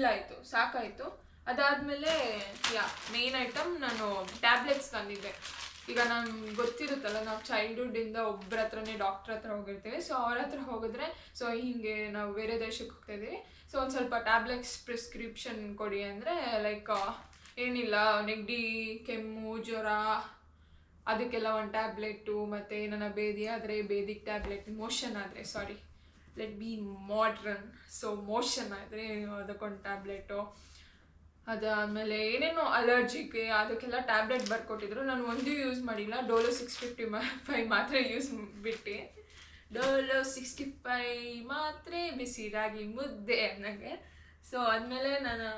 Fill ಆಯಿತು ಸಾಕಾಯಿತು. ಅದಾದಮೇಲೆ, ಯಾ ಮೇನ್ ಐಟಮ್ ನಾನು ಟ್ಯಾಬ್ಲೆಟ್ಸ್ ತಂದಿದ್ದೆ. ಈಗ ನಾನು ಗೊತ್ತಿರುತ್ತಲ್ಲ, ನಾವು ಚೈಲ್ಡ್ಹುಡ್ಡಿಂದ ಒಬ್ಬರ ಹತ್ರನೇ ಡಾಕ್ಟ್ರ್ ಹತ್ರ ಹೋಗಿರ್ತೀವಿ. ಸೊ ಅವ್ರ ಹತ್ರ ಹೋಗಿದ್ರೆ ಸೊ ಹೀಗೆ ನಾವು ಬೇರೆ ದೇಶಕ್ಕೆ ಹೋಗ್ತಾಯಿದ್ದೀವಿ. ಸೊ ಒಂದು ಸ್ವಲ್ಪ ಟ್ಯಾಬ್ಲೆಟ್ಸ್ ಪ್ರಿಸ್ಕ್ರಿಪ್ಷನ್ ಕೊಡಿ ಅಂದರೆ ಲೈಕ್ ಏನಿಲ್ಲ, ನೆಗಡಿ, ಕೆಮ್ಮು, ಜ್ವರ, ಅದಕ್ಕೆಲ್ಲ ಒಂದು ಟ್ಯಾಬ್ಲೆಟು ಮತ್ತು ಏನಾರ ಬೇದಿ ಆದರೆ ಬೇದಿಗೆ ಟ್ಯಾಬ್ಲೆಟ್ ಮೋಷನ್ ಆದರೆ sorry let be modern so motion ಆದರೆ, ಅದಕ್ಕೊಂದು ಟ್ಯಾಬ್ಲೆಟು ಅದಾದಮೇಲೆ ಏನೇನೋ ಅಲರ್ಜಿಗೆ ಅದಕ್ಕೆಲ್ಲ ಟ್ಯಾಬ್ಲೆಟ್ ಬರ್ಕೊಟ್ಟಿದ್ರು. ನಾನು ಒಂದೂ ಯೂಸ್ ಮಾಡಿಲ್ಲ. ಡೋಲೋ ಸಿಕ್ಸ್ ಫಿಫ್ಟಿ ಫೈವ್ ಮಾತ್ರ ಯೂಸ್ ಬಿಟ್ಟು. ಡೋಲೋ ಸಿಕ್ಸ್ಟಿ ಫೈವ್ ಮಾತ್ರ ಬಿಸಿ, ರಾಗಿ ಮುದ್ದೆ ನನಗೆ ಸೊ ಆದಮೇಲೆ ನಾನು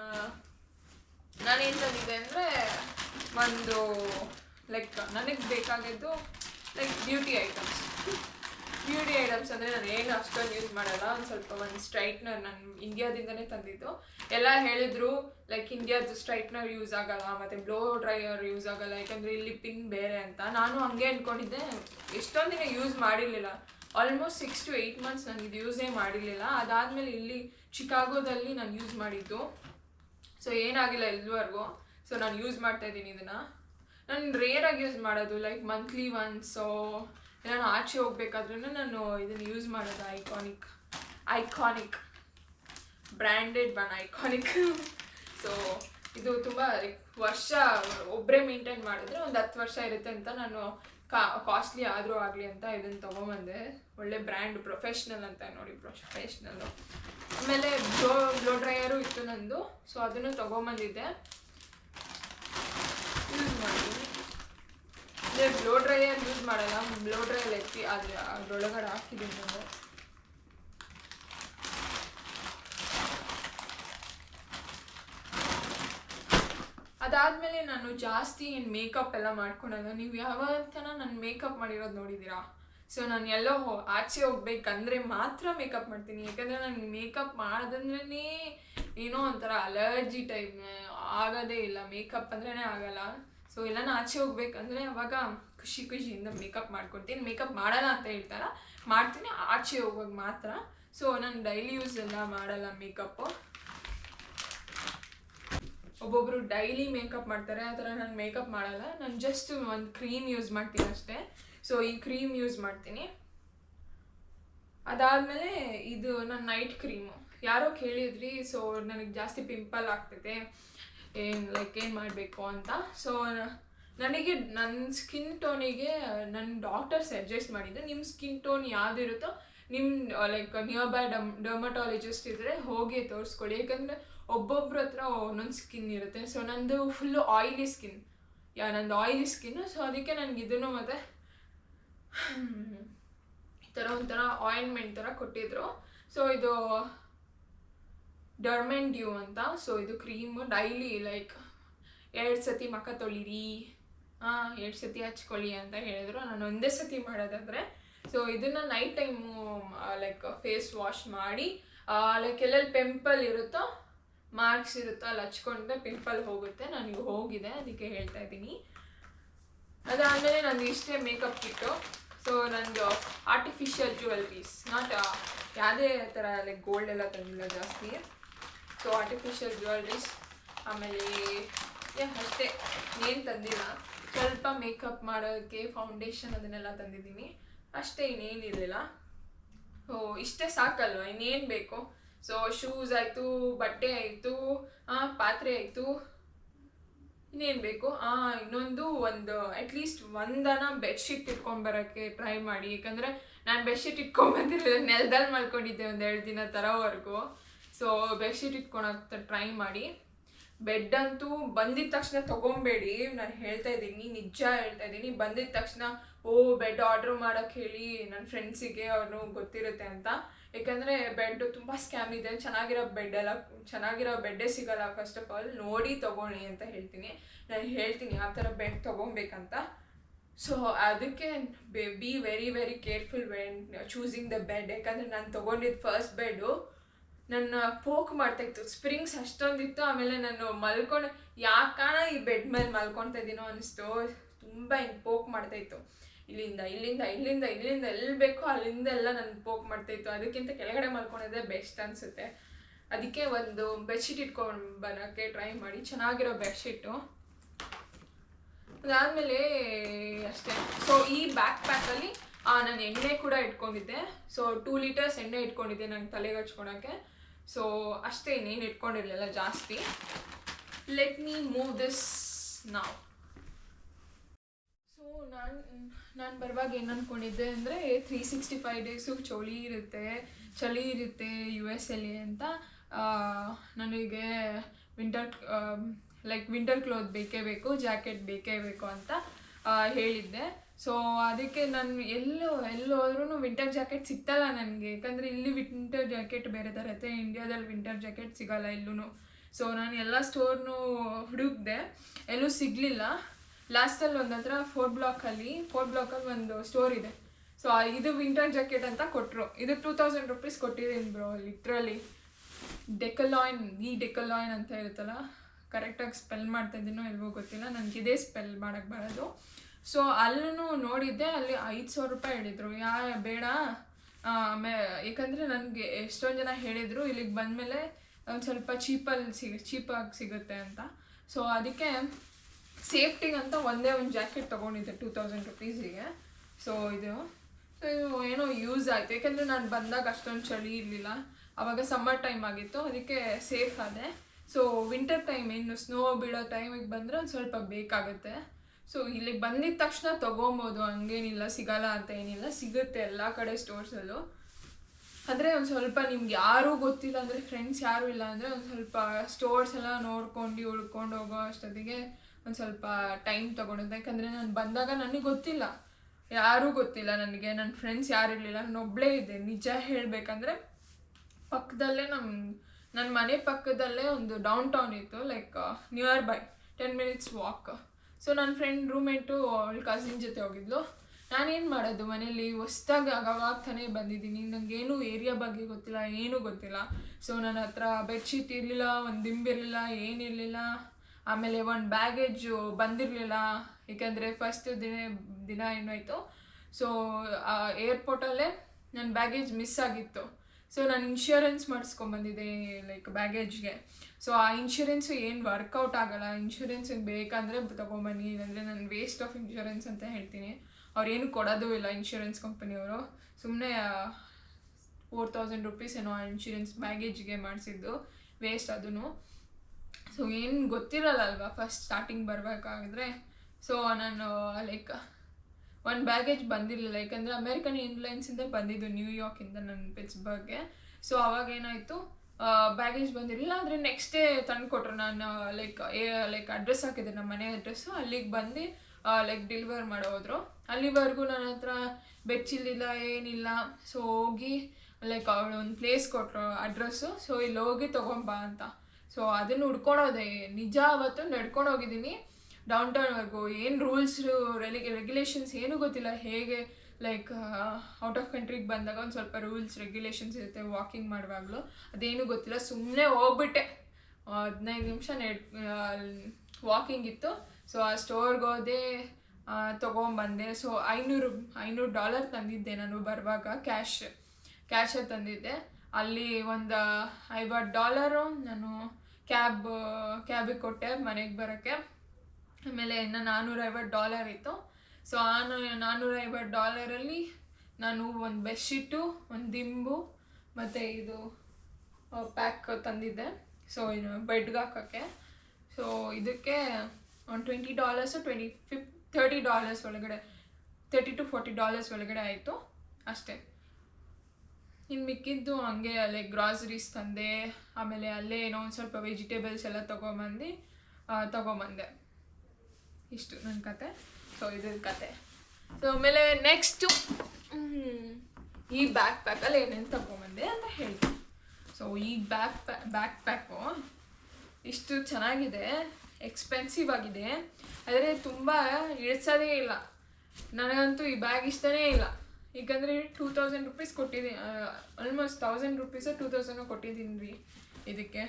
ನಾನೇನು ತಂದಿದ್ದೆ ಅಂದರೆ, ಒಂದು ಲೈಕ್ ನನಗೆ ಬೇಕಾಗಿದ್ದು like beauty items beauty items ಅಂದರೆ ನಾನು ಏನು ಅಷ್ಟೊಂದು ಯೂಸ್ ಮಾಡಲ್ಲ. ಒಂದು ಸ್ವಲ್ಪ ಒಂದು ಸ್ಟ್ರೈಟ್ನರ್ ನಾನು ಇಂಡಿಯಾದಿಂದನೇ ತಂದಿದ್ದು. ಎಲ್ಲ ಹೇಳಿದ್ರು ಲೈಕ್ ಇಂಡಿಯಾದ ಸ್ಟ್ರೈಟ್ನರ್ ಯೂಸ್ ಆಗಲ್ಲ, ಮತ್ತು ಬ್ಲೋ ಡ್ರೈಯರ್ ಯೂಸ್ ಆಗಲ್ಲ, ಯಾಕಂದರೆ ಇಲ್ಲಿ ಪಿನ್ ಬೇರೆ ಅಂತ. ನಾನು ಹಂಗೆ ಅಂದ್ಕೊಂಡಿದ್ದೆ ಎಷ್ಟೊಂದು ದಿನ ಯೂಸ್ ಮಾಡಿರಲಿಲ್ಲ. Almost six to eight months ನಾನು ಇದು ಯೂಸೇ ಮಾಡಿರಲಿಲ್ಲ. ಅದಾದಮೇಲೆ ಇಲ್ಲಿ ಚಿಕಾಗೋದಲ್ಲಿ ನಾನು ಯೂಸ್ ಮಾಡಿದ್ದು. ಸೊ ಏನಾಗಿಲ್ಲ ಇಲ್ಲಿವರೆಗೂ ಸೊ ನಾನು ಯೂಸ್ ಮಾಡ್ತಾ ಇದ್ದೀನಿ ಇದನ್ನು. ನಾನು ರೇರಾಗಿ ಯೂಸ್ ಮಾಡೋದು ಲೈಕ್ ಮಂತ್ಲಿ ಒನ್ಸೋ ನಾನು ಆಚೆ ಹೋಗ್ಬೇಕಾದ್ರೂ ನಾನು ಇದನ್ನು ಯೂಸ್ ಮಾಡೋದು iconic iconic branded bun iconic so ಇದು ತುಂಬ ವರ್ಷ ಒಬ್ಬರೇ ಮೇಂಟೈನ್ ಮಾಡಿದ್ರೆ ಒಂದು ಹತ್ತು ವರ್ಷ ಇರುತ್ತೆ ಅಂತ ನಾನು ಕಾ ಕಾಸ್ಟ್ಲಿ ಆದರೂ ಆಗಲಿ ಅಂತ ಇದನ್ನು ತೊಗೊಂಬಂದೆ. ಒಳ್ಳೆ ಬ್ರ್ಯಾಂಡ್ ಪ್ರೊಫೆಷ್ನಲ್ ಅಂತ ನೋಡಿ ಪ್ರೊಫೆಷ್ನಲ್ಲು ಆಮೇಲೆ ಬ್ಲೋ ಬ್ಲೋ ಡ್ರೈಯರು ಇತ್ತು ನಂದು. ಸೊ ಅದನ್ನು ತೊಗೊಂಬಂದಿದ್ದೆ. ಯೂಸ್ ಮಾಡಿದ್ದೀನಿ ಅಂದರೆ ಬ್ಲೋ ಡ್ರೈಯರ್ ಯೂಸ್ ಮಾಡಲ್ಲ ಬ್ಲೋ ಡ್ರೈಯರ್ ಎತ್ತಿ ಆದರೆ ಅದರೊಳಗಡೆ ಹಾಕಿದ್ದೀನಿ ನಾನು. ಅದಾದಮೇಲೆ ನಾನು ಜಾಸ್ತಿ ಏನು ಮೇಕಪ್ ಎಲ್ಲ ಮಾಡ್ಕೊಳಲ್ಲ ನೀವು ಯಾವತ್ತನ ನಾನು ಮೇಕಪ್ ಮಾಡಿರೋದು ನೋಡಿದ್ದೀರಾ? ಸೊ ನಾನು ಎಲ್ಲೋ ಹೋ ಆಚೆ ಹೋಗ್ಬೇಕಂದ್ರೆ ಮಾತ್ರ ಮೇಕಪ್ ಮಾಡ್ತೀನಿ. ಯಾಕಂದರೆ ನನಗೆ ಮೇಕಪ್ ಮಾಡೋದಂದ್ರೇ ಏನೋ ಒಂಥರ ಅಲರ್ಜಿ ಟೈಪ್ ಆಗೋದೇ ಇಲ್ಲ. ಮೇಕಪ್ ಅಂದ್ರೇ ಆಗಲ್ಲ. ಸೊ ಎಲ್ಲ ಆಚೆ ಹೋಗ್ಬೇಕಂದ್ರೆ ಅವಾಗ ಖುಷಿ ಖುಷಿಯಿಂದ ಮೇಕಪ್ ಮಾಡ್ಕೊಡ್ತೀನಿ. ಮೇಕಪ್ ಮಾಡಲ್ಲ ಅಂತ ಹೇಳ್ತಾರ. ಮಾಡ್ತೀನಿ, ಆಚೆ ಹೋಗುವಾಗ ಮಾತ್ರ. ಸೊ ನಾನು ಡೈಲಿ ಯೂಸ್ ಎಲ್ಲ ಮಾಡಲ್ಲ ಮೇಕಪ್ಪು ಒಬ್ಬೊಬ್ಬರು ಡೈಲಿ ಮೇಕಪ್ ಮಾಡ್ತಾರೆ. ಆ ಥರ ನಾನು ಮೇಕಪ್ ಮಾಡಲ್ಲ. ನಾನು ಜಸ್ಟ್ ಒಂದು ಕ್ರೀಮ್ ಯೂಸ್ ಮಾಡ್ತೀನಿ ಅಷ್ಟೇ. ಸೊ ಈ ಕ್ರೀಮ್ ಯೂಸ್ ಮಾಡ್ತೀನಿ. ಅದಾದಮೇಲೆ ಇದು ನನ್ನ ನೈಟ್ ಕ್ರೀಮು ಯಾರೋ ಕೇಳಿದ್ರಿ ಸೊ ನನಗೆ ಜಾಸ್ತಿ ಪಿಂಪಲ್ ಆಗ್ತೈತೆ. ಏನು ಲೈಕ್ ಏನು ಮಾಡಬೇಕು ಅಂತ. ಸೊ ನನಗೆ ನನ್ನ ಸ್ಕಿನ್ ಟೋನಿಗೆ ನನ್ನ ಡಾಕ್ಟರ್ ಸಜೆಸ್ಟ್ ಮಾಡಿದ್ದು ನಿಮ್ಮ ಸ್ಕಿನ್ ಟೋನ್ ಯಾವುದಿರುತ್ತೋ ನಿಮ್ಮ like near by derm dermatologist ಇದ್ದರೆ ಹೋಗಿ ತೋರಿಸ್ಕೊಳ್ಳಿ ಯಾಕಂದರೆ ಒಬ್ಬೊಬ್ರ ಹತ್ರ ಒಂದೊಂದು ಸ್ಕಿನ್ ಇರುತ್ತೆ. ಸೊ ನಂದು ಫುಲ್ಲು ಆಯಿಲಿ ಸ್ಕಿನ್ ಯಾ, ನಂದು ಆಯಿಲಿ ಸ್ಕಿನ್ನು ಸೊ ಅದಕ್ಕೆ ನನಗೆ ಇದನ್ನು ಮತ್ತೆ, ಈ ಥರ ಒಂಥರ ಆಯಿಂಟ್ಮೆಂಟ್ ಥರ ಕೊಟ್ಟಿದ್ರು. ಸೊ ಇದು ಡರ್ಮೆನ್ ಡ್ಯೂ ಅಂತ. ಸೊ ಇದು ಕ್ರೀಮು ಡೈಲಿ ಲೈಕ್ ಎರಡು ಸತಿ ಮಖ ತೊಳಿರಿ ಹಾಂ ಎರಡು ಸತಿ ಹಚ್ಕೊಳ್ಳಿ ಅಂತ ಹೇಳಿದ್ರು. ನಾನು ಒಂದೇ ಸತಿ ಮಾಡೋದಾದರೆ ಸೊ ಇದನ್ನು night time like face wash ಮಾಡಿ ಲೈಕ್ ಎಲ್ಲೆಲ್ಲಿ ಪೆಂಪಲ್ ಇರುತ್ತೋ ಮಾರ್ಕ್ಸ್ ಇರುತ್ತೋ ಅಲ್ಲಿ ಹಚ್ಕೊಂಡ್ರೆ ಪಿಂಪಲ್ ಹೋಗುತ್ತೆ. ನನಗೆ ಹೋಗಿದೆ, ಅದಕ್ಕೆ ಹೇಳ್ತಾ ಇದ್ದೀನಿ. ಅದಾದಮೇಲೆ ನಂದು ಇಷ್ಟೇ ಮೇಕಪ್ ಕಿಟ್ಟು ಸೊ ನಂದು ಆರ್ಟಿಫಿಷಿಯಲ್ ಜ್ಯುವೆಲ್ರೀಸ್ ನಾಟ್ ಯಾವುದೇ ಥರ ಲೈಕ್ ಗೋಲ್ಡ್ ಎಲ್ಲ ತಂದಿಲ್ಲ ಜಾಸ್ತಿ. ಸೊ ಆರ್ಟಿಫಿಷಿಯಲ್ ಜ್ಯುವೆಲ್ರೀಸ್ ಆಮೇಲೆ ಅಷ್ಟೇ, ಏನು ತಂದಿಲ್ಲ. ಸ್ವಲ್ಪ ಮೇಕಪ್ ಮಾಡೋಕ್ಕೆ ಫೌಂಡೇಶನ್ ಅದನ್ನೆಲ್ಲ ತಂದಿದ್ದೀನಿ. ಅಷ್ಟೇ ಇನ್ನೇನಿರಲಿಲ್ಲ ಸೊ ಇಷ್ಟೇ ಸಾಕಲ್ವ, ಇನ್ನೇನು ಬೇಕು? ಸೊ ಶೂಸ್ ಆಯಿತು, ಬಟ್ಟೆ ಆಯಿತು ಪಾತ್ರೆ ಆಯಿತು. ಇನ್ನೇನು ಬೇಕು? ಇನ್ನೊಂದು ಒಂದು ಅಟ್ಲೀಸ್ಟ್ ಒಂದನ ಬೆಡ್ಶೀಟ್ ಇಟ್ಕೊಂಬರೋಕ್ಕೆ ಟ್ರೈ ಮಾಡಿ. ಯಾಕಂದರೆ, ನಾನು ಬೆಡ್ಶೀಟ್ ಇಟ್ಕೊಂಬಂದಿರಲಿಲ್ಲ ನೆಲದಲ್ಲಿ ಮಲ್ಕೊಂಡಿದ್ದೆ ಒಂದು ಎರಡು ದಿನ ತರೋವರೆಗೂ. ಸೊ ಬೆಡ್ಶೀಟ್ ಇಟ್ಕೊಳಕ್ಕೆ ಟ್ರೈ ಮಾಡಿ. ಬೆಡ್ ಅಂತೂ ಬಂದಿದ ತಕ್ಷಣ ತೊಗೊಬೇಡಿ. ನಾನು ಹೇಳ್ತಾ ಇದ್ದೀನಿ, ನಿಜ ಹೇಳ್ತಾ ಇದ್ದೀನಿ. ಬಂದಿದ ತಕ್ಷಣ, ಓ ಬೆಡ್ ಆರ್ಡರ್ ಮಾಡೋಕ್ಕೆ ಹೇಳಿ ನನ್ನ ಫ್ರೆಂಡ್ಸಿಗೆ ಅವರು ಗೊತ್ತಿರುತ್ತೆ ಅಂತ. ಯಾಕಂದರೆ ಬೆಡ್ ತುಂಬ ಸ್ಕ್ಯಾಮ್ ಇದೆ. ಚೆನ್ನಾಗಿರೋ ಬೆಡ್ ಎಲ್ಲ, ಚೆನ್ನಾಗಿರೋ ಬೆಡ್ಡೇ ಸಿಗಲ್ಲ ಫಸ್ಟ್ ಆಫ್ ಆಲ್ ನೋಡಿ ತೊಗೊಳ್ಳಿ ಅಂತ ಹೇಳ್ತೀನಿ. ನಾನು ಹೇಳ್ತೀನಿ, ಆ ಥರ ಬೆಡ್ ತೊಗೊಬೇಕಂತ. ಸೊ ಅದಕ್ಕೆ be very very careful when choosing the bed ಯಾಕಂದರೆ ನಾನು ತೊಗೊಂಡಿದ್ದು ಫಸ್ಟ್ ಬೆಡ್ಡು ನನ್ನ ಪೋಕ್ ಮಾಡ್ತಾ ಇತ್ತು. ಸ್ಪ್ರಿಂಗ್ಸ್ ಅಷ್ಟೊಂದಿತ್ತು, ಆಮೇಲೆ ನಾನು ಮಲ್ಕೊಂಡು. ಯಾಕಾನ ಈ ಬೆಡ್ ಮೇಲೆ ಮಲ್ಕೊತಾ ಇದ್ದೀನೋ ಅನಿಸ್ತು ತುಂಬ ಹಿಂಗೆ ಪೋಕ್ ಮಾಡ್ತಾ ಇತ್ತು. ಇಲ್ಲಿಂದ ಇಲ್ಲಿಂದ ಇಲ್ಲಿಂದ ಇಲ್ಲಿಂದ ಎಲ್ಲಿ ಬೇಕೋ ಅಲ್ಲಿಂದ ಎಲ್ಲ ನನ್ನ ಪೋಕ್ ಮಾಡ್ತಾ ಇತ್ತು. ಅದಕ್ಕಿಂತ ಕೆಳಗಡೆ ಮಲ್ಕೊಳೋದೇ ಬೆಸ್ಟ್ ಅನಿಸುತ್ತೆ. ಅದಕ್ಕೆ ಒಂದು ಬೆಡ್ಶೀಟ್ ಇಟ್ಕೊಂಡು ಬರೋಕ್ಕೆ ಟ್ರೈ ಮಾಡಿ. ಚೆನ್ನಾಗಿರೋ ಬೆಡ್ಶೀಟು. ಅದಾದಮೇಲೆ ಅಷ್ಟೇ. ಸೊ ಈ ಬ್ಯಾಕ್ ಪ್ಯಾಕಲ್ಲಿ ನಾನು ಎಣ್ಣೆ ಕೂಡ ಇಟ್ಕೊಂಡಿದ್ದೆ. ಸೊ ಟೂ ಲೀಟರ್ಸ್ ಎಣ್ಣೆ ಇಟ್ಕೊಂಡಿದ್ದೆ ನಂಗೆ ತಲೆಗೆ ಹಚ್ಕೊಳಕ್ಕೆ. ಸೊ ಅಷ್ಟೇ ಇನ್ನೇನು ಇಟ್ಕೊಂಡಿರಲಿಲ್ಲ ಜಾಸ್ತಿ. ಲೆಟ್ ಮೀ ಮೂವ್ ದಿಸ್ ನಾವು ಸೊ ನಾನು ನಾನು ಬರುವಾಗ ಏನು ಅಂದ್ಕೊಂಡಿದ್ದೆ ಅಂದರೆ ತ್ರೀ ಸಿಕ್ಸ್ಟಿ ಫೈವ್ ಡೇಸು ಚಳಿ ಇರುತ್ತೆ ಚಳಿ ಇರುತ್ತೆ ಯು ಎಸ್ ಎಲ್ಲಿ ಅಂತ. ನನಗೆ ವಿಂಟರ್ ಲೈಕ್ ವಿಂಟರ್ ಕ್ಲೋತ್ ಬೇಕೇ ಬೇಕು ಜಾಕೆಟ್ ಬೇಕೇ ಬೇಕು ಅಂತ. ಹೇಳಿದ್ದೆ. ಸೊ ಅದಕ್ಕೆ ನಾನು ಎಲ್ಲೋ ಎಲ್ಲೋ ಹೋದ್ರೂ ವಿಂಟರ್ ಜಾಕೆಟ್ ಸಿಗ್ತಲ್ಲ ನನಗೆ. ಯಾಕಂದರೆ ಇಲ್ಲಿ ವಿಂಟರ್ ಜಾಕೆಟ್ ಬೇರೆ ಥರ ಇರುತ್ತೆ. ಇಂಡಿಯಾದಲ್ಲಿ ವಿಂಟರ್ ಜಾಕೆಟ್ ಸಿಗಲ್ಲ ಎಲ್ಲೂ ಸೊ ನಾನು ಎಲ್ಲ ಸ್ಟೋರ್ನು ಹುಡುಕ್ದೆ. ಎಲ್ಲೂ ಸಿಗಲಿಲ್ಲ. ಲಾಸ್ಟಲ್ಲಿ ಒಂದು ಹತ್ರ ಫೋರ್ಟ್ ಬ್ಲಾಕಲ್ಲಿ ಫೋರ್ಟ್ ಬ್ಲಾಕಲ್ಲಿ ಒಂದು ಸ್ಟೋರ್ ಇದೆ. ಸೊ ಇದು ವಿಂಟರ್ ಜಾಕೆಟ್ ಅಂತ ಕೊಟ್ಟರು ಇದು ಟೂ ತೌಸಂಡ್ ರುಪೀಸ್ ಕೊಟ್ಟಿದ್ದೀನಿ ಬ್ರೋ ಲಿಟ್ರಲಿ ಡೆಕಲಾಯಿನ್ ಈ ಡೆಕಲಾಯಿನ್ ಅಂತ ಇರುತ್ತಲ್ಲ. ಕರೆಕ್ಟಾಗಿ ಸ್ಪೆಲ್ ಮಾಡ್ತಾ ಇದ್ದೀನೋ ಇಲ್ವೋ ಗೊತ್ತಿಲ್ಲ, ನನಗೆ ಇದೇ ಸ್ಪೆಲ್ ಮಾಡೋಕ್ಕೆ ಬರೋದು. ಸೊ ಅಲ್ಲೂ ನೋಡಿದ್ದೆ, ಅಲ್ಲಿ ಐದು ಸಾವಿರ ರೂಪಾಯಿ ಹೇಳಿದರು. ಯಾ, ಬೇಡ. ಆಮೇ ಯಾಕಂದರೆ ನನಗೆ ಎಷ್ಟೊಂದು ಜನ ಹೇಳಿದರು, ಇಲ್ಲಿಗೆ ಬಂದಮೇಲೆ ಒಂದು ಸ್ವಲ್ಪ ಚೀಪಲ್ಲಿ ಸಿಗ ಚೀಪಾಗಿ ಸಿಗುತ್ತೆ ಅಂತ. ಸೊ ಅದಕ್ಕೆ ಸೇಫ್ಟಿಗಂತ ಒಂದೇ ಒಂದು ಜಾಕೆಟ್ ತೊಗೊಂಡಿದ್ದೆ, ಟೂ ತೌಸಂಡ್ ರುಪೀಸಿಗೆ. ಸೊ ಇದು ಸೊ, ಇದು ಏನೋ ಯೂಸ್ ಆಯಿತು. ಏಕೆಂದರೆ ನಾನು ಬಂದಾಗ ಅಷ್ಟೊಂದು ಚಳಿ ಇರಲಿಲ್ಲ. ಆವಾಗ ಸಮ್ಮರ್ ಟೈಮ್ ಆಗಿತ್ತು, ಅದಕ್ಕೆ ಸೇಫ್ ಆದೆ. ಸೊ ವಿಂಟರ್ ಟೈಮ್ ಇನ್ನು ಸ್ನೋ ಬೀಳೋ ಟೈಮಿಗೆ ಬಂದರೆ ಒಂದು ಸ್ವಲ್ಪ ಬೇಕಾಗುತ್ತೆ. ಸೊ ಇಲ್ಲಿಗೆ ಬಂದಿದ್ದ ತಕ್ಷಣ ತೊಗೊಬೋದು, ಹಂಗೇನಿಲ್ಲ, ಸಿಗಲ್ಲ ಅಂತ ಏನಿಲ್ಲ, ಸಿಗುತ್ತೆ ಎಲ್ಲ ಕಡೆ ಸ್ಟೋರ್ಸಲ್ಲೂ ಆದರೆ ಒಂದು ಸ್ವಲ್ಪ ನಿಮ್ಗೆ ಯಾರೂ ಗೊತ್ತಿಲ್ಲ ಅಂದರೆ ಫ್ರೆಂಡ್ಸ್ ಯಾರೂ ಇಲ್ಲ ಅಂದರೆ ಒಂದು ಸ್ವಲ್ಪ ಸ್ಟೋರ್ಸ್ ಎಲ್ಲ ನೋಡ್ಕೊಂಡು, ಉಳ್ಕೊಂಡು ಹೋಗೋ ಅಷ್ಟೊತ್ತಿಗೆ ಒಂದು ಸ್ವಲ್ಪ ಟೈಮ್ ತೊಗೊಂಡಿದ್ದೆ. ಯಾಕಂದರೆ ನಾನು ಬಂದಾಗ ನನಗೆ ಗೊತ್ತಿಲ್ಲ. ಯಾರೂ ಗೊತ್ತಿಲ್ಲ ನನಗೆ ನನ್ನ ಫ್ರೆಂಡ್ಸ್ ಯಾರು ಇರಲಿಲ್ಲ. ನಾನು ಒಬ್ಬಳೇ ಇದ್ದೆ. ನಿಜ ಹೇಳಬೇಕಂದ್ರೆ ಪಕ್ಕದಲ್ಲೇ ನಮ್ಮ ನನ್ನ ಮನೆ ಪಕ್ಕದಲ್ಲೇ ಒಂದು ಡೌನ್ ಟೌನ್ ಇತ್ತು like near by ten minutes walk so ನನ್ನ ಫ್ರೆಂಡ್ ರೂಮೇಟು ಅವಳ ಕಸಿನ್ ಜೊತೆ ಹೋಗಿದ್ಲು. ನಾನೇನು ಮಾಡೋದು ಮನೇಲಿ ಹೊಸ್ದಾಗಿ ತಾನೇ ಬಂದಿದ್ದೀನಿ. ನನಗೇನು ಏರಿಯಾ ಬಗ್ಗೆ ಗೊತ್ತಿಲ್ಲ, ಏನೂ ಗೊತ್ತಿಲ್ಲ. ಸೊ ನನ್ನ ಹತ್ರ ಬೆಡ್ಶೀಟ್ ಇರಲಿಲ್ಲ, ಒಂದು ದಿಂಬಿರಲಿಲ್ಲ ಏನಿರಲಿಲ್ಲ ಆಮೇಲೆ ಒಂದು ಬ್ಯಾಗೇಜು ಬಂದಿರಲಿಲ್ಲ. ಏಕೆಂದರೆ ಫಸ್ಟ್ ದಿನ ದಿನ ಏನಾಯಿತು? ಸೊ ಏರ್ಪೋರ್ಟಲ್ಲೇ ನನ್ನ ಬ್ಯಾಗೇಜ್ ಮಿಸ್ ಆಗಿತ್ತು. ಸೊ ನಾನು ಇನ್ಶೂರೆನ್ಸ್ ಮಾಡಿಸ್ಕೊಂಬಂದಿದ್ದೆ ಲೈಕ್ ಬ್ಯಾಗೇಜ್ಗೆ ಸೊ ಆ ಇನ್ಶೂರೆನ್ಸು ಏನು ವರ್ಕೌಟ್ ಆಗೋಲ್ಲ. ಇನ್ಶೂರೆನ್ಸಿಗೆ ಬೇಕಂದರೆ ತೊಗೊಂಬನ್ನಿ. ಇಲ್ಲಾಂದರೆ ನಾನು ವೇಸ್ಟ್ ಆಫ್ ಇನ್ಶೂರೆನ್ಸ್ ಅಂತ ಹೇಳ್ತೀನಿ. ಅವ್ರೇನು ಕೊಡೋದು ಇಲ್ಲ ಇನ್ಶೂರೆನ್ಸ್ ಕಂಪನಿಯವರು ಸುಮ್ಮನೆ ಫೋರ್ ತೌಸಂಡ್ ರುಪೀಸ್ ಏನೋ ಇನ್ಶೂರೆನ್ಸ್ ಬ್ಯಾಗೇಜ್ಗೆ ಮಾಡಿಸಿದ್ದು. ವೇಸ್ಟ್ ಅದೂ ಸೊ ಏನು ಗೊತ್ತಿರಲ್ಲ ಅಲ್ವಾ? ಫಸ್ಟ್ ಸ್ಟಾರ್ಟಿಂಗ್ ಬರಬೇಕಾದ್ರೆ. ಸೊ ನಾನು ಲೈಕ್ ಒಂದು ಬ್ಯಾಗೇಜ್ ಬಂದಿರಲಿಲ್ಲ. ಯಾಕಂದರೆ ಅಮೇರಿಕನ್ ಏರ್ಲೈನ್ಸಿಂದ ಬಂದಿದ್ದು ನ್ಯೂಯಾರ್ಕಿಂದ ನನ್ನ ಪಿಟ್ಸ್ಬರ್ಗ್ಗೆ ಸೊ ಅವಾಗ ಏನಾಯಿತು? ಬ್ಯಾಗೇಜ್ ಬಂದಿರಲಿಲ್ಲ. ಆದರೆ ನೆಕ್ಸ್ಟ್ ಡೇ ತಂದು ಕೊಟ್ಟರು ನಾನು ಲೈಕ್ ಏ ಲೈಕ್ ಅಡ್ರೆಸ್ ಹಾಕಿದ್ದೆ ನಮ್ಮ ಮನೆ ಅಡ್ರೆಸ್ಸು ಅಲ್ಲಿಗೆ ಬಂದು ಲೈಕ್ ಡೆಲಿವರ್ ಮಾಡೋದ್ರು. ಅಲ್ಲಿವರೆಗೂ ನನ್ನ ಹತ್ರ ಬೆಚ್ಚಿಲ್ಲ ಏನಿಲ್ಲ. ಸೊ ಹೋಗಿ ಲೈಕ್ ಅವಳು ಒಂದು ಪ್ಲೇಸ್ ಕೊಟ್ಟರು ಅಡ್ರೆಸ್ಸು ಸೊ ಇಲ್ಲಿ ಹೋಗಿ ತೊಗೊಂಬ ಅಂತ. ಸೊ ಅದನ್ನು ಹುಡ್ಕೊಳೋದೆ. ನಿಜ ಅವತ್ತು ನಡ್ಕೊಂಡು ಹೋಗಿದ್ದೀನಿ. ಡೌನ್ ಟೌನ್ವರೆಗೂ ಏನು ರೂಲ್ಸ್ ರೆಲಿ ರೆಗ್ಯುಲೇಷನ್ಸ್ ಏನೂ ಗೊತ್ತಿಲ್ಲ. ಹೇಗೆ ಲೈಕ್ ಔಟ್ ಆಫ್ ಕಂಟ್ರಿಗೆ ಬಂದಾಗ ಒಂದು ಸ್ವಲ್ಪ ರೂಲ್ಸ್ ರೆಗ್ಯುಲೇಷನ್ಸ್ ಇರುತ್ತೆ ವಾಕಿಂಗ್ ಮಾಡುವಾಗಲೂ. ಅದೇನೂ ಗೊತ್ತಿಲ್ಲ. ಸುಮ್ಮನೆ ಹೋಗ್ಬಿಟ್ಟೆ. ಹದಿನೈದು ನಿಮಿಷ ನೆಡ್ ವಾಕಿಂಗ್ ಇತ್ತು. ಸೊ ಆ ಸ್ಟೋರ್ಗೆ ಹೋದೆ ತೊಗೊಂಬಂದೆ. ಸೊ ಐನೂರು ಐನೂರು ಡಾಲರ್ ತಂದಿದ್ದೆ ನಾನು ಬರುವಾಗ ಕ್ಯಾಶ್ ಕ್ಯಾಶೇ ತಂದಿದ್ದೆ. ಅಲ್ಲಿ ಒಂದು ಐವತ್ತು ಡಾಲರು ನಾನು ಕ್ಯಾಬ್ ಕ್ಯಾಬಿಗೆ ಕೊಟ್ಟೆ ಮನೆಗೆ ಬರೋಕ್ಕೆ. ಆಮೇಲೆ ಇನ್ನು ನಾನ್ನೂರೈವತ್ತು ಡಾಲರ್ ಇತ್ತು. ಸೊ ಆ ನಾನ್ನೂರೈವತ್ತು ಡಾಲರಲ್ಲಿ ನಾನು ಒಂದು ಬೆಡ್ಶೀಟು ಒಂದು ದಿಂಬು, ಮತ್ತು ಇದು ಪ್ಯಾಕ್ ತಂದಿದ್ದೆ. ಸೊ ಇನ್ನು ಬೆಡ್ಗೆ ಹಾಕೋಕ್ಕೆ. ಸೊ ಇದಕ್ಕೆ ಒಂದು twenty dollars twenty fif thirty dollars ಒಳಗಡೆ ತರ್ಟಿ ಟು ಫೋರ್ಟಿ ಡಾಲರ್ಸ್ ಒಳಗಡೆ ಆಯಿತು. ಅಷ್ಟೇ. ಇನ್ನು ಮಿಕ್ಕಿದ್ದು ಹಂಗೆ ಅಲ್ಲೇ ಗ್ರಾಸರೀಸ್ ತಂದೆ, ಆಮೇಲೆ ಅಲ್ಲೇ ಏನೋ ಒಂದು ಸ್ವಲ್ಪ ವೆಜಿಟೇಬಲ್ಸ್ ಎಲ್ಲ ತೊಗೊಂಬಂದು ತೊಗೊಂಬಂದೆ. ಇಷ್ಟು ನನ್ನ ಕತೆ. ಸೊ ಇದ್ರ ಕತೆ. ಸೊ ಆಮೇಲೆ ನೆಕ್ಸ್ಟು ಈ ಬ್ಯಾಕ್ ಪ್ಯಾಕಲ್ಲಿ ಏನೇನು ತಗೊಂಬಂದೆ ಅಂತ ಹೇಳ್ತೀನಿ. ಸೊ ಈ ಬ್ಯಾಕ್ ಪ್ಯಾ ಬ್ಯಾಕ್ ಪ್ಯಾಕು ಇಷ್ಟು ಚೆನ್ನಾಗಿದೆ ಎಕ್ಸ್ಪೆನ್ಸಿವ್ ಆಗಿದೆ. ಆದರೆ ತುಂಬ ಇಳಿಸೋದೇ ಇಲ್ಲ. ನನಗಂತೂ ಈ ಬ್ಯಾಗ್ ಇಷ್ಟನೇ ಇಲ್ಲ. ಏಕೆಂದರೆ ಟೂ ತೌಸಂಡ್ ರುಪೀಸ್ ಕೊಟ್ಟಿದ್ದೀನಿ almost thousand rupees two thousand ಕೊಟ್ಟಿದ್ದೀನಿ ರೀ ಇದಕ್ಕೆ.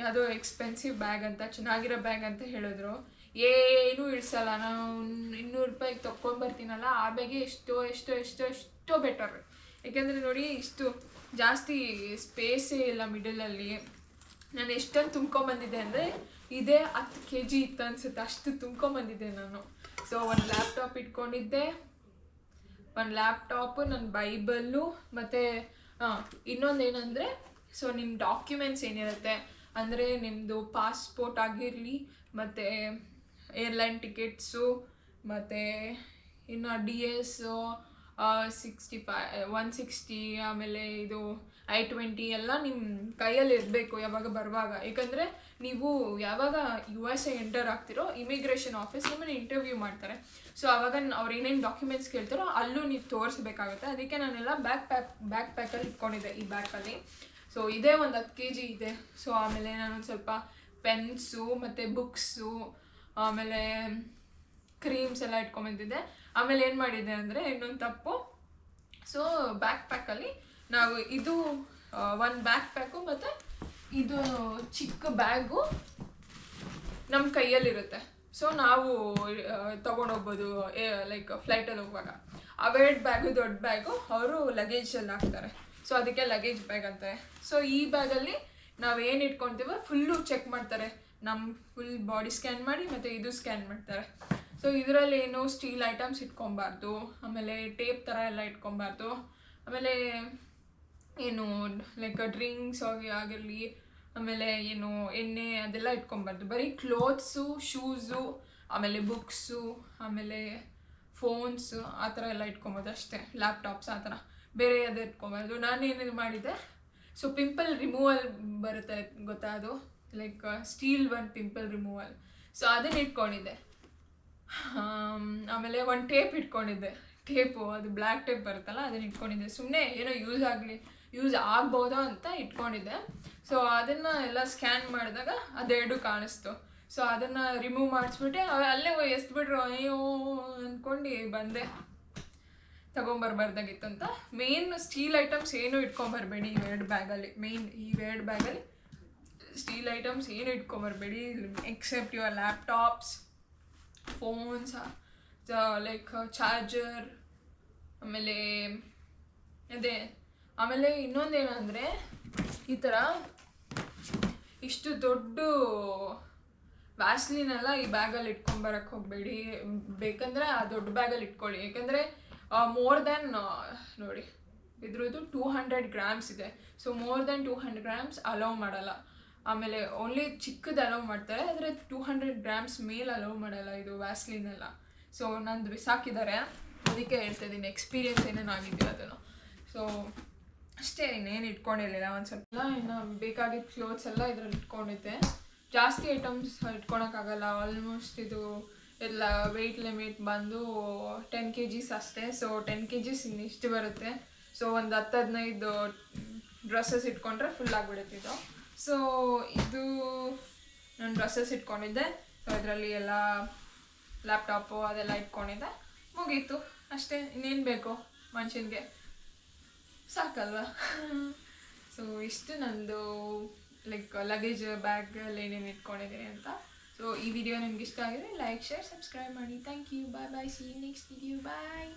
ಯಾವುದೋ ಎಕ್ಸ್ಪೆನ್ಸಿವ್ ಬ್ಯಾಗ್ ಅಂತ, ಚೆನ್ನಾಗಿರೋ ಬ್ಯಾಗ್ ಅಂತ ಹೇಳಿದ್ರು. ಏನೂ ಇಳಿಸಲ್ಲ. ನಾನು ಇನ್ನೂರು ರೂಪಾಯಿಗೆ ತೊಗೊಂಡ್ಬರ್ತೀನಲ್ಲ ಆ ಬೆಗೆ ಎಷ್ಟೋ ಎಷ್ಟೋ ಎಷ್ಟೋ ಎಷ್ಟೋ ಬೆಟರ್ ಯಾಕೆಂದರೆ ನೋಡಿ, ಇಷ್ಟು ಜಾಸ್ತಿ ಸ್ಪೇಸೇ ಇಲ್ಲ ಮಿಡಲಲ್ಲಿ ನಾನು ಎಷ್ಟೊಂದು ತುಂಬ್ಕೊಂಬಂದಿದ್ದೆ ಅಂದರೆ, ಇದೇ ಹತ್ತು ಕೆ ಜಿ ಇತ್ತು ಅನ್ಸುತ್ತೆ. ಅಷ್ಟು ತುಂಬ್ಕೊಂಬಂದಿದ್ದೆ ನಾನು. ಸೊ ಒಂದು ಲ್ಯಾಪ್ಟಾಪ್ ಇಟ್ಕೊಂಡಿದ್ದೆ. ಒಂದು ಲ್ಯಾಪ್ಟಾಪು ನನ್ನ ಬೈಬಲ್ಲು ಮತ್ತು ಇನ್ನೊಂದು ಏನಂದರೆ ಸೊ ನಿಮ್ಮ ಡಾಕ್ಯುಮೆಂಟ್ಸ್ ಏನಿರುತ್ತೆ. ಅಂದರೆ ನಿಮ್ಮದು ಪಾಸ್ಪೋರ್ಟ್ ಆಗಿರಲಿ, ಮತ್ತು ಏರ್ಲೈನ್ ಟಿಕೆಟ್ಸು ಮತ್ತು, ಇನ್ನು D S sixty five one sixty ಆಮೇಲೆ ಇದು ಐ ಟ್ವೆಂಟಿ ಎಲ್ಲ ನಿಮ್ಮ ಕೈಯಲ್ಲಿ ಇರಬೇಕು ಯಾವಾಗ ಬರುವಾಗ. ಏಕೆಂದರೆ ನೀವು ಯಾವಾಗ ಯು ಎಸ್ ಎ ಎಂಟರ್ ಆಗ್ತಿರೋ ಇಮಿಗ್ರೇಷನ್ ಆಫೀಸ್ ನಿಮ್ಮನ್ನು ಇಂಟರ್ವ್ಯೂ ಮಾಡ್ತಾರೆ. ಸೊ ಆವಾಗ ಅವ್ರು ಏನೇನು ಡಾಕ್ಯುಮೆಂಟ್ಸ್ ಕೇಳ್ತಾರೋ ಅಲ್ಲೂ ನೀವು ತೋರಿಸ್ಬೇಕಾಗುತ್ತೆ. ಅದಕ್ಕೆ ನಾನೆಲ್ಲ ಬ್ಯಾಕ್ ಪ್ಯಾಕ್ ಬ್ಯಾಕ್ ಪ್ಯಾಕಲ್ಲಿ ಇಟ್ಕೊಂಡಿದ್ದೆ ಈ ಬ್ಯಾಗಲ್ಲಿ ಸೊ ಇದೇ ಒಂದು ಹತ್ತು ಕೆ ಜಿ ಇದೆ. ಸೊ ಆಮೇಲೆ ನಾನೊಂದು ಸ್ವಲ್ಪ ಪೆನ್ಸು ಮತ್ತು ಬುಕ್ಸು ಆಮೇಲೆ ಕ್ರೀಮ್ಸ್ ಎಲ್ಲ ಇಟ್ಕೊಂಬಂದಿದ್ದೆ ಆಮೇಲೆ ಏನು ಮಾಡಿದ್ದೆ ಅಂದರೆ ಇನ್ನೊಂದು ತಪ್ಪು. ಸೊ ಬ್ಯಾಕ್ ಪ್ಯಾಕಲ್ಲಿ ನಾವು ಇದು ಒಂದು ಬ್ಯಾಕ್ ಪ್ಯಾಕು ಮತ್ತು ಇದು ಚಿಕ್ಕ ಬ್ಯಾಗು ನಮ್ಮ ಕೈಯಲ್ಲಿರುತ್ತೆ. ಸೊ ನಾವು ತೊಗೊಂಡೋಗ್ಬೋದು ಲೈಕ್ ಫ್ಲೈಟಲ್ಲಿ ಹೋಗುವಾಗ. ಅವೆರಡು ಬ್ಯಾಗು ದೊಡ್ಡ ಬ್ಯಾಗು ಅವರು ಲಗೇಜಲ್ಲಿ ಹಾಕ್ತಾರೆ. ಸೊ ಅದಕ್ಕೆ ಲಗೇಜ್ ಬ್ಯಾಗ್ ಅಂತಾರೆ. ಸೊ ಈ ಬ್ಯಾಗಲ್ಲಿ ನಾವು ಏನು ಇಟ್ಕೊತೀವೋ ಫುಲ್ಲು ಚೆಕ್ ಮಾಡ್ತಾರೆ. ನಮ್ಮ ಫುಲ್ ಬಾಡಿ ಸ್ಕ್ಯಾನ್ ಮಾಡಿ ಮತ್ತು ಇದು ಸ್ಕ್ಯಾನ್ ಮಾಡ್ತಾರೆ. ಸೊ ಇದರಲ್ಲಿ ಏನು ಸ್ಟೀಲ್ ಐಟಮ್ಸ್ ಇಟ್ಕೊಬಾರ್ದು ಆಮೇಲೆ ಟೇಪ್ ಥರ ಎಲ್ಲ ಇಟ್ಕೊಬಾರ್ದು ಆಮೇಲೆ ಏನು ಲೈಕ್ ಡ್ರಿಂಕ್ಸ್ ಆಗಿ, ಆಗಿರಲಿ, ಆಮೇಲೆ ಏನು ಎಣ್ಣೆ ಅದೆಲ್ಲ ಇಟ್ಕೊಬಾರ್ದು ಬರೀ ಕ್ಲೋತ್ಸು ಶೂಸು ಆಮೇಲೆ ಬುಕ್ಸು ಆಮೇಲೆ ಫೋನ್ಸು ಆ ಥರ ಎಲ್ಲ ಇಟ್ಕೊಬೋದು ಅಷ್ಟೇ. ಲ್ಯಾಪ್ಟಾಪ್ಸ್ ಆ ಥರ ಬೇರೆ ಅದು ಇಟ್ಕೊಬಾರ್ದು ನಾನು ಏನೇನು ಮಾಡಿದ್ದೆ ಸೊ ಪಿಂಪಲ್ ರಿಮೂವಲ್ ಬರುತ್ತೆ ಗೊತ್ತಾ ಅದು? ಲೈಕ್ ಸ್ಟೀಲ್ ಒಂದು ಪಿಂಪಲ್ ರಿಮೂವಲ್ ಸೊ ಅದನ್ನ ಇಟ್ಕೊಂಡಿದ್ದೆ. ಆಮೇಲೆ ಒಂದು ಟೇಪ್ ಇಟ್ಕೊಂಡಿದ್ದೆ. ಟೇಪು ಅದು ಬ್ಲ್ಯಾಕ್ ಟೇಪ್ ಬರುತ್ತಲ್ಲ, ಅದನ್ನ ಇಟ್ಕೊಂಡಿದ್ದೆ. ಸುಮ್ಮನೆ ಏನೋ ಯೂಸ್ ಆಗಲಿ ಯೂಸ್ ಆಗ್ಬೋದಾ ಅಂತ ಇಟ್ಕೊಂಡಿದ್ದೆ. ಸೊ ಅದನ್ನು ಎಲ್ಲ ಸ್ಕ್ಯಾನ್ ಮಾಡಿದಾಗ ಅದೆರಡು ಕಾಣಿಸ್ತು. ಸೊ ಅದನ್ನು ರಿಮೂವ್ ಮಾಡಿಸ್ಬಿಟ್ಟೆ ಅಲ್ಲೇ ಎಸ್ಬಿಟ್ರು, ಅಯ್ಯೋ ಅಂದ್ಕೊಂಡು ಬಂದೆ. ತಗೊಂಬರ್ಬಾರ್ದಾಗಿತ್ತು ಅಂತ. ಮೇನ್ ಸ್ಟೀಲ್ ಐಟಮ್ಸ್ ಏನು ಇಟ್ಕೊಂಬರ್ಬೇಡಿ ಇವೆರಡು ಬ್ಯಾಗಲ್ಲಿ ಮೇನ್ ಎರಡು ಬ್ಯಾಗಲ್ಲಿ ಸ್ಟೀಲ್ ಐಟಮ್ಸ್ ಏನು ಇಟ್ಕೊಂಬರ್ಬೇಡಿ except your laptops phones like charger ಆಮೇಲೆ ಅದೇ, ಆಮೇಲೆ ಇನ್ನೊಂದೇನಂದರೆ ಈ ಥರ ಇಷ್ಟು ದೊಡ್ಡ ವ್ಯಾಸ್ಲಿನೆಲ್ಲ ಈ ಬ್ಯಾಗಲ್ಲಿ ಇಟ್ಕೊಂಬರಕ್ಕೆ ಹೋಗಬೇಡಿ. ಬೇಕಂದರೆ ಆ ದೊಡ್ಡ ಬ್ಯಾಗಲ್ಲಿ ಇಟ್ಕೊಳ್ಳಿ. ಏಕೆಂದರೆ ಮೋರ್ ದ್ಯಾನ್ ನೋಡಿ, ಇದ್ರದ್ದು ಟೂ ಹಂಡ್ರೆಡ್ ಗ್ರಾಮ್ಸ್ ಇದೆ. So more than two hundred grams allow ಮಾಡಲ್ಲ. ಆಮೇಲೆ ಓನ್ಲಿ ಚಿಕ್ಕದು ಅಲೌ ಮಾಡ್ತಾರೆ, ಆದರೆ ಟೂ ಹಂಡ್ರೆಡ್ ಗ್ರಾಮ್ಸ್ ಮೇಲೆ ಅಲೌ ಮಾಡಲ್ಲ ಇದು ವ್ಯಾಸ್ಲಿನ್ ಎಲ್ಲ. ಸೊ ನಂದು ಬಿಸಾಕಿದ್ದಾರೆ. ಅದಕ್ಕೆ ಹೇಳ್ತಾ ಇದ್ದೀನಿ ಎಕ್ಸ್ಪೀರಿಯನ್ಸ್ ಏನೇನಾಗಿದೆಯೋ ಅದನ್ನು. ಸೊ ಅಷ್ಟೇ, ಇನ್ನೇನು ಇಟ್ಕೊಂಡಿರಲಿಲ್ಲ. ಒಂದು ಸ್ವಲ್ಪ ಇನ್ನು ಬೇಕಾಗಿದ್ದ ಕ್ಲೋತ್ಸ್ ಎಲ್ಲ ಇದ್ರಲ್ಲಿ ಇಟ್ಕೊಂಡಿದ್ದೆ. ಜಾಸ್ತಿ ಐಟಮ್ಸ್ ಇಟ್ಕೊಳಕ್ಕಾಗಲ್ಲ. ಆಲ್ಮೋಸ್ಟ್ ಇದು ಎಲ್ಲ ವೆಯ್ಟ್ ಲಿಮಿಟ್ ಬಂದು ಟೆನ್ ಕೆ ಜಿಸ್ ಅಷ್ಟೇ. ಸೊ ಟೆನ್ ಕೆ ಜಿಸ್ ಇನ್ನಿಷ್ಟು ಬರುತ್ತೆ. ಸೊ ಒಂದು ಹತ್ತು ಹದಿನೈದು ಡ್ರೆಸ್ಸಸ್ ಇಟ್ಕೊಂಡ್ರೆ ಫುಲ್ ಆಗಿಬಿಡುತ್ತೆ ಇದು. ಸೊ ಇದು ನಾನು ಡ್ರೆಸ್ಸಸ್ ಇಟ್ಕೊಂಡಿದ್ದೆ. ಸೊ ಇದರಲ್ಲಿ ಎಲ್ಲ ಲ್ಯಾಪ್ಟಾಪು ಅದೆಲ್ಲ ಇಟ್ಕೊಂಡಿದ್ದೆ. ಮುಗೀತು. ಅಷ್ಟೇ. ಇನ್ನೇನು ಬೇಕು ಮನುಷ್ಯನಿಗೆ? ಸಾಕಲ್ವಾ? ಸೊ ಇಷ್ಟು ನಂದು ಲೈಕ್ ಲಗೇಜ್ ಬ್ಯಾಗಲ್ಲಿ ಏನೇನು ಇಟ್ಕೊಂಡಿದ್ದೀನಿ ಅಂತ. ಸೊ ಈ ವಿಡಿಯೋ ನಿಮ್ಗೆ ಇಷ್ಟ ಆಗಿದೆ ಲೈಕ್ ಶೇರ್ ಸಬ್ಸ್ಕ್ರೈಬ್ ಮಾಡಿ. Thank you bye bye see next video bye